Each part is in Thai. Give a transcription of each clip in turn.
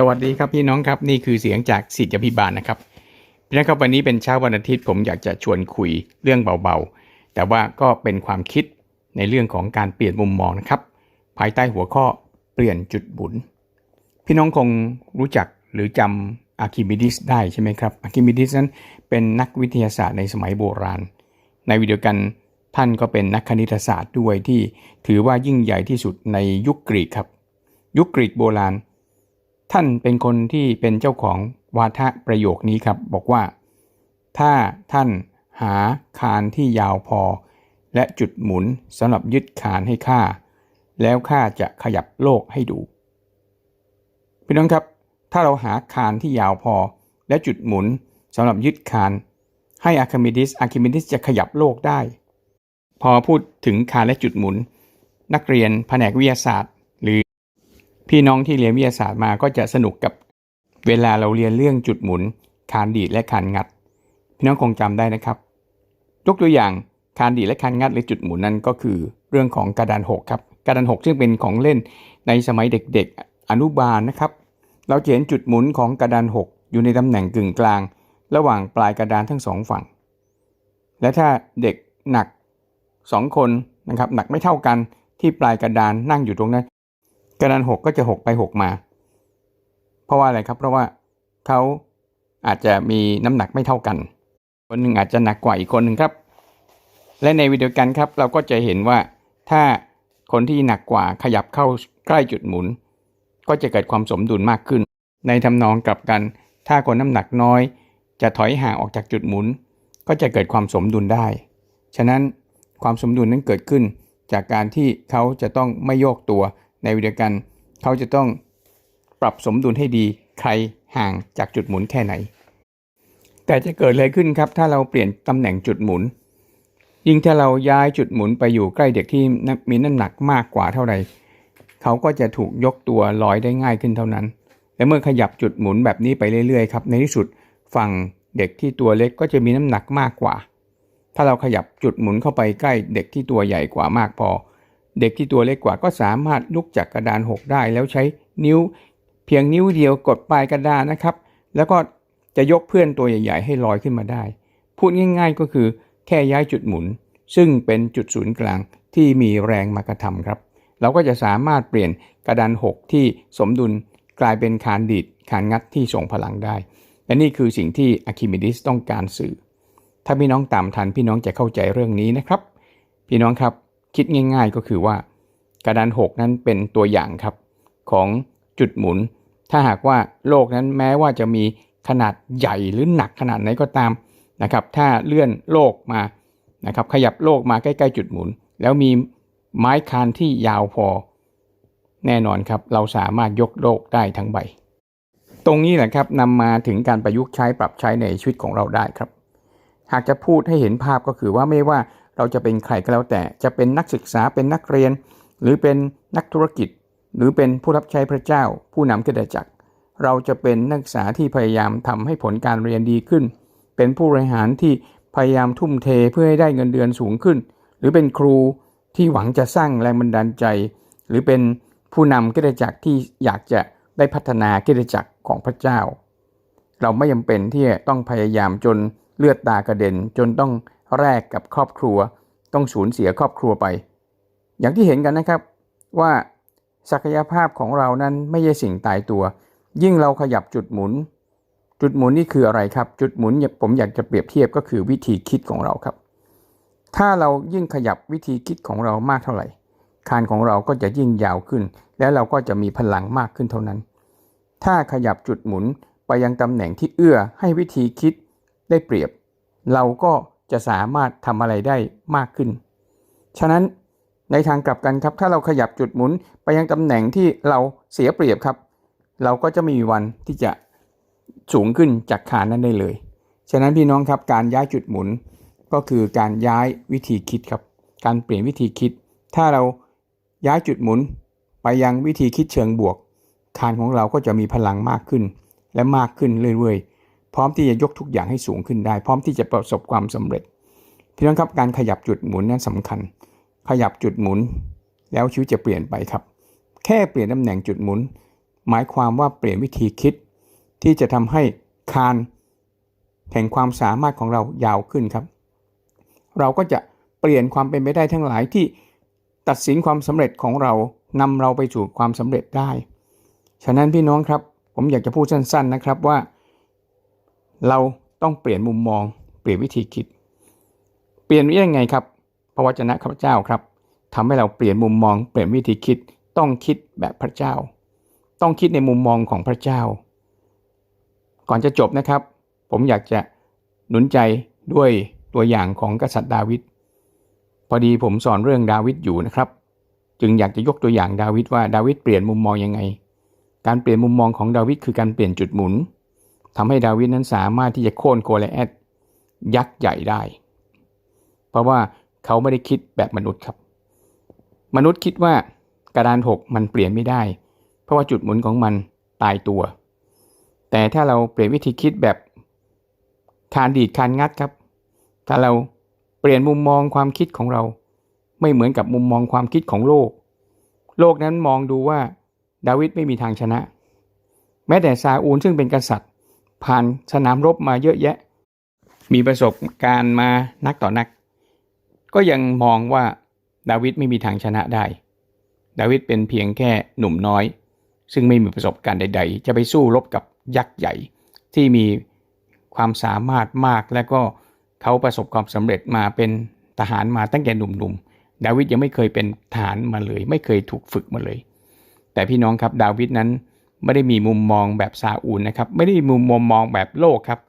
สวัสดีครับพี่น้องครับนี่คือเสียงจากสิทธิพิบาลนะครับพี่น้องครับวันนี้เป็นเช้าวันอาทิตย์ผมอยากจะชวนคุยเรื่องเบาๆ แต่ว่าก็เป็นความคิดในเรื่องของการเปลี่ยนมุมมองนะครับ ภายใต้หัวข้อเปลี่ยนจุดบุญพี่น้องคงรู้จักหรือจำอะคิมิดิสได้ใช่ไหมครับอะคิมิดิสนั้นเป็นนักวิทยาศาสตร์ในสมัยโบราณ ในวิดีโอกันท่านก็เป็นนักคณิตศาสตร์ด้วยที่ถือว่ายิ่งใหญ่ที่สุดในยุคกรีกครับ ยุคกรีกโบราณ ท่านเป็นคนที่เป็นเจ้าของวาทะประโยคนี้ครับ บอกว่า ถ้าท่านหาคานที่ยาวพอ และจุดหมุนสำหรับยึดคานให้ข้าแล้วข้าจะขยับโลกให้ดูพี่น้องครับ ถ้าเราหาคานที่ยาวพอ และจุดหมุนสำหรับยึดคานให้อะคามิดิสอะคิมิดิสจะขยับโลกได้ พอพูดถึงคานและจุดหมุน นักเรียนแผนกวิทยาศาสตร์ พี่น้องที่เรียนวิทยาศาสตร์มาก็จะสนุกกับเวลาเราเรียนเรื่องจุดหมุน คานดีดและคานงัด พี่น้องคงจำได้นะครับ ยกตัวอย่างคานดีดและคานงัดหรือจุดหมุนนั้นก็คือเรื่องของกระดานหกครับกระดานหกซึ่งเป็นของเล่นในสมัยเด็กๆอนุบาลนะครับ เราเห็นจุดหมุนของกระดานหกอยู่ในตำแหน่งกึ่งกลาง ระหว่างปลายกระดานทั้งสองฝั่ง และถ้าเด็กหนักสองคนนะครับหนักไม่เท่ากันที่ปลายกระดานนั่งอยู่ตรงนั้น กระดานหกก็จะหกไปหกมา เพราะว่าอะไรครับเพราะว่าเขาอาจจะมีน้ำหนักไม่เท่ากัน คนหนึ่งอาจจะหนักกว่าอีกคนหนึ่งครับ และในวิดีโอกันครับ เราก็จะเห็นว่าถ้าคนที่หนักกว่าขยับเข้าใกล้จุดหมุน ก็จะเกิดความสมดุลมากขึ้น ในทำนองกลับกัน ถ้าคนน้ำหนักน้อย จะถอยห่างออกจากจุดหมุน ก็จะเกิดความสมดุลได้ ฉะนั้นความสมดุลนั้นเกิดขึ้นจากการที่เขาจะต้องไม่โยกตัว ในวิดีโอกัน เขาจะต้องปรับสมดุลให้ดีใครห่างจากจุดหมุนแค่ไหน แต่จะเกิดอะไรขึ้นครับ ถ้าเราเปลี่ยนตำแหน่งจุดหมุน ยิ่งถ้าเราย้ายจุดหมุนไปอยู่ใกล้เด็กที่มีน้ำหนักมากกว่าเท่าไหร่เขาก็จะถูกยกตัวลอยได้ง่ายขึ้นเท่านั้น และเมื่อขยับจุดหมุนแบบนี้ไปเรื่อยๆครับในที่สุดฝั่งเด็กที่ตัวเล็กก็จะมีน้ำหนักมากกว่า ถ้าเราขยับจุดหมุนเข้าไปใกล้เด็กที่ตัวใหญ่กว่ามากพอ เด็กที่ตัวเล็กกว่าก็สามารถลุกจากกระดานหกได้ แล้วใช้นิ้ว เพียงนิ้วเดียวกดปลายกระดานนะครับ แล้วก็จะยกเพื่อนตัวใหญ่ ๆ ให้ลอยขึ้นมาได้ พูดง่าย ๆ ก็คือแค่ย้ายจุดหมุน ซึ่งเป็นจุดศูนย์กลางที่มีแรงมากระทำครับ เราก็จะสามารถเปลี่ยนกระดานหกที่สมดุลกลายเป็นคานดีดคานงัดที่ส่งพลังได้ และนี่คือสิ่งที่อะคิมิดิสต้องการสื่อ ถ้าพี่น้องตามทันพี่น้องจะเข้าใจเรื่องนี้นะครับ พี่น้องครับ คิดง่ายๆก็คือว่า กระดานหกนั้นเป็นตัวอย่างครับของจุดหมุน ถ้าหากว่าโลกนั้นแม้ว่าจะมีขนาดใหญ่หรือหนักขนาดไหนก็ตามนะครับ ถ้าเลื่อนโลกมานะครับขยับโลกมาใกล้ๆจุดหมุน แล้วมีไม้คานที่ยาวพอ แน่นอนครับ เราสามารถยกโลกได้ทั้งใบ ตรงนี้แหละครับนำมาถึงการประยุกต์ใช้ปรับใช้ในชีวิตของเราได้ครับ หากจะพูดให้เห็นภาพก็คือว่าไม่ว่า เราจะเป็นใครก็แล้วแต่จะเป็นนักศึกษาเป็นนักเรียน หรือเป็นนักธุรกิจ หรือเป็นผู้รับใช้พระเจ้า ผู้นำกิจจักร เราจะเป็นนักศึกษาที่พยายามทำให้ผลการเรียนดีขึ้น เป็นผู้บริหารที่พยายามทุ่มเทเพื่อให้ได้เงินเดือนสูงขึ้น หรือเป็นครูที่หวังจะสร้างแรงบันดาลใจ หรือเป็นผู้นำกิจจักรที่อยากจะได้พัฒนากิจจักรของพระเจ้า เราไม่จำเป็นที่จะต้องพยายามจนเลือดตากระเด็นจนต้อง แลกกับครอบครัว ต้องสูญเสียครอบครัวไป อย่างที่เห็นกันนะครับว่าศักยภาพของเรานั้นไม่ใช่สิ่งตายตัว ยิ่งเราขยับจุดหมุน จุดหมุนนี่คืออะไรครับ จุดหมุนผมอยากจะเปรียบเทียบก็คือวิธีคิดของเราครับ ถ้าเรายิ่งขยับวิธีคิดของเรามากเท่าไหร่คานของเราก็จะยิ่งยาวขึ้น และเราก็จะมีพลังมากขึ้นเท่านั้น ถ้าขยับจุดหมุนไปยังตำแหน่งที่เอื้อให้วิธีคิดได้เปรียบ เราก็ จะสามารถทำอะไรได้มากขึ้น ฉะนั้นในทางกลับกันครับ ถ้าเราขยับจุดหมุนไปยังตำแหน่งที่เราเสียเปรียบครับ เราก็จะไมมีวันที่จะสูงขึ้นจากคานนั้นได้เลย ฉะนั้นพี่น้องครับการย้ายจุดหมุนก็คือการย้ายวิธีคิดครับ การเปลี่ยนวิธีคิด ถ้าเราย้ายจุดหมุนไปยังวิธีคิดเชิงบวกคานของเราก็จะมีพลังมากขึ้น และมากขึ้นเรื่อยๆ พร้อมที่จะยกทุกอย่างให้สูงขึ้นได้ พร้อมที่จะประสบความสำเร็จพี่น้องครับการขยับจุดหมุนนั้นสำคัญ ขยับจุดหมุน แล้วชีวิตจะเปลี่ยนไปครับ แค่เปลี่ยนตำแหน่งจุดหมุน หมายความว่าเปลี่ยนวิธีคิด ที่จะทำให้คานแห่งความสามารถของเรายาวขึ้นครับ เราก็จะเปลี่ยนความเป็นไปได้ทั้งหลายที่ตัดสินความสำเร็จของเรานำเราไปสู่ความสำเร็จได้ ฉะนั้นพี่น้องครับ ผมอยากจะพูดสั้น ๆนะครับว่า เราต้องเปลี่ยนมุมมอง เปลี่ยนวิธีคิด เปลี่ยนยังไงครับพระวจนะข้าพเจ้าครับทำให้เราเปลี่ยนมุมมอง เปลี่ยนวิธีคิด ต้องคิดแบบพระเจ้า ต้องคิดในมุมมองของพระเจ้า ก่อนจะจบนะครับ ผมอยากจะหนุนใจด้วยตัวอย่างของกษัตริย์ดาวิดพอดีผมสอนเรื่องดาวิดอยู่นะครับ จึงอยากจะยกตัวอย่างดาวิดว่าดาวิดเปลี่ยนมุมมองยังไง การเปลี่ยนมุมมองของดาวิดคือการเปลี่ยนจุดหมุน ทำให้ดาวิดนั้นสามารถที่จะโค่นโกลแอดยักษ์ใหญ่ได้ เพราะว่าเขาไม่ได้คิดแบบมนุษย์ครับ มนุษย์คิดว่ากระดานหกมันเปลี่ยนไม่ได้ เพราะว่าจุดหมุนของมันตายตัว แต่ถ้าเราเปลี่ยนวิธีคิดแบบคานดีดคานงัดครับ ถ้าเราเปลี่ยนมุมมองความคิดของเรา ไม่เหมือนกับมุมมองความคิดของโลก โลกนั้นมองดูว่าดาวิดไม่มีทางชนะ แม้แต่ซาอูลซึ่งเป็นกษัตริย์ ผ่านสนามรบมาเยอะแยะ มีประสบการณ์มานักต่อนัก ก็ยังมองว่าดาวิดไม่มีทางชนะได้ ดาวิดเป็นเพียงแค่หนุ่มน้อย ซึ่งไม่มีประสบการณ์ใด ๆ จะไปสู้รบกับยักษ์ใหญ่ที่มีความสามารถมากและก็เขาประสบความสำเร็จมาเป็นทหารมาตั้งแต่หนุ่มๆ ดาวิดยังไม่เคยเป็นทหารมาเลย ไม่เคยถูกฝึกมาเลย แต่พี่น้องครับดาวิดนั้น ไม่ได้มีมุมมองแบบซาอูลนะครับ ไม่ได้มีมุมมองแบบโลกครับ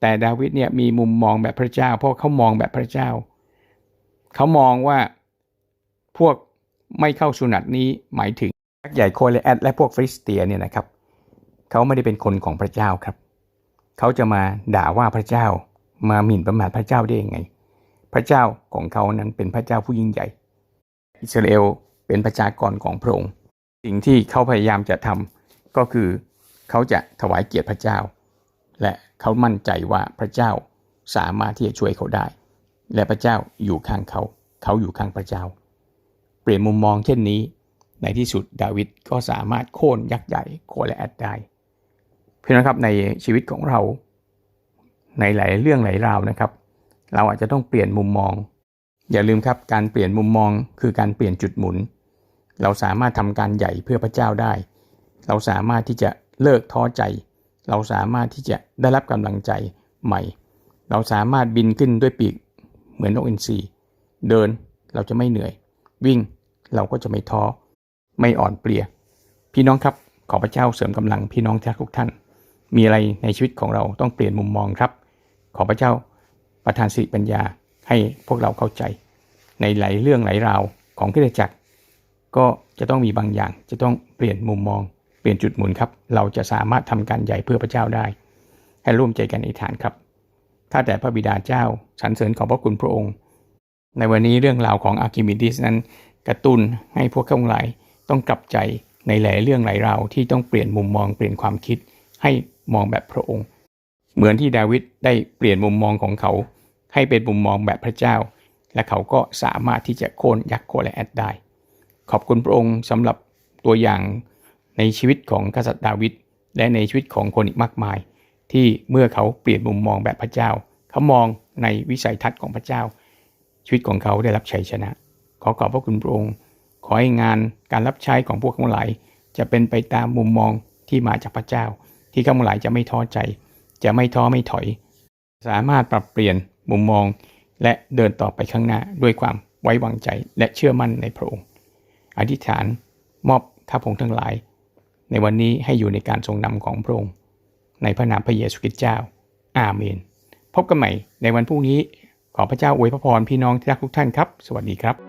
แต่ดาวิดเนี่ยมีมุมมองแบบพระเจ้า เพราะเขามองแบบพระเจ้า เขามองว่าพวกไม่เข้าสุนัตนี้หมายถึงยักษ์ใหญ่โคเลแอดและพวกฟริสเตียเนี่ยนะครับ เขาไม่ได้เป็นคนของพระเจ้าครับ เขาจะมาด่าว่าพระเจ้า มาหมิ่นประมาทพระเจ้าได้ยังไง พระเจ้าของเขานั้นเป็นพระเจ้าผู้ยิ่งใหญ่ อิสราเอลเป็นประชากรของพระองค์ สิ่งที่เขาพยายามจะทำ ก็คือเขาจะถวายเกียรติพระเจ้า และเขามั่นใจว่าพระเจ้าสามารถที่จะช่วยเขาได้ และพระเจ้าอยู่ข้างเขา เขาอยู่ข้างพระเจ้า เปลี่ยนมุมมองเช่นนี้ ในที่สุดดาวิดก็สามารถโค่นยักษ์ใหญ่โคและแอดได้เพื่อนครับในชีวิตของเราในหลายเรื่องหลายราวนะครับ เราอาจจะต้องเปลี่ยนมุมมอง อย่าลืมครับการเปลี่ยนมุมมองคือการเปลี่ยนจุดหมุน เราสามารถทำการใหญ่เพื่อพระเจ้าได้ เราสามารถที่จะเลิกท้อใจ เราสามารถที่จะได้รับกำลังใจใหม่ เราสามารถบินขึ้นด้วยปีกเหมือนนกอินทรีเดินเราจะไม่เหนื่อย วิ่งเราก็จะไม่ท้อไม่อ่อนเปลี่ย พี่น้องครับขอพระเจ้าเสริมกำลังพี่น้องทุกท่าน มีอะไรในชีวิตของเราต้องเปลี่ยนมุมมองครับ ขอพระเจ้าประทานสิริปัญญาให้พวกเราเข้าใจ ในหลายเรื่องหลายราวของคริสตจักร ก็จะต้องมีบางอย่างจะต้องเปลี่ยนมุมมอง ลี่ยนจุดหมุนครับ เราจะสามารถทำการใหญ่เพื่อพระเจ้าได้ ให้ร่วมใจกันอธิษฐานครับถ้าแต่พระบิดาเจ้าสรรเสริญขอบพระคุณพระองค์ ในวันนี้เรื่องราวของอาร์คิมิดิสนั้น กระตุ้นให้พวกเขาทั้งหลายต้องกลับใจในหลายเรื่องหลายราวที่ต้องเปลี่ยนมุมมองเปลี่ยนความคิด ให้มองแบบพระองค์ เหมือนที่ดาวิดได้เปลี่ยนมุมมองของเขา ให้เป็นมุมมองแบบพระเจ้า และเขาก็สามารถที่จะโค่นยักษ์โคและแอดได้ ขอบคุณพระองค์สำหรับตัวอย่าง ในชีวิตของกษัตริย์ดาวิดและในชีวิตของคนอีกมากมาย ที่เมื่อเขาเปลี่ยนมุมมองแบบพระเจ้า เขามองในวิสัยทัศน์ของพระเจ้า ชีวิตของเขาได้รับชัยชนะ ขอขอบพระคุณพระองค์ขอให้งานการรับใช้ของพวกทั้งหลายจะเป็นไปตามมุมมองที่มาจากพระเจ้า ที่ข้าพหลายจะไม่ท้อใจ จะไม่ท้อไม่ถอย สามารถปรับเปลี่ยนมุมมอง และเดินต่อไปข้างหน้าด้วยความไว้วางใจและเชื่อมั่นในพระองค์ อธิษฐานมอบข้าพงทั้งหลาย ในวันนี้ให้อยู่ในการทรงนำของพระองค์ ในพระนามพระเยซูคริสต์เจ้า อาเมน พบกันใหม่ในวันพรุ่งนี้ ขอพระเจ้าอวยพระพรพี่น้องที่รักทุกท่านครับ สวัสดีครับ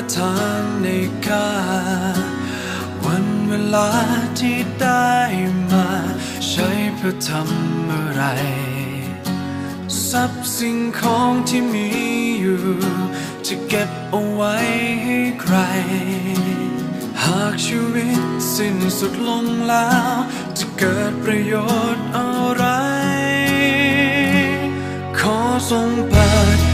ประทานในข้าวันเวลาที่ได้มา ใช้เพื่อทำอะไร ทรัพย์สิ่งของที่มีอยู่ จะเก็บเอาไว้ให้ใคร หากชีวิตสิ้นสุดลงแล้ว จะเกิดประโยชน์อะไร ขอทรงเปิด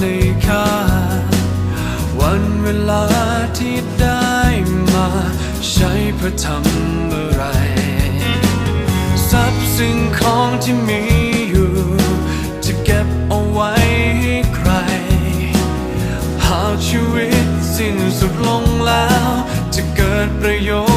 ในค่า วันเวลาที่ได้มา ใช้เพื่อทำอะไร ทรัพย์สิ่งของที่มีอยู่ จะเก็บเอาไว้ให้ใคร หากชีวิตสิ้นสุดลงแล้ว จะเกิดประโยชน์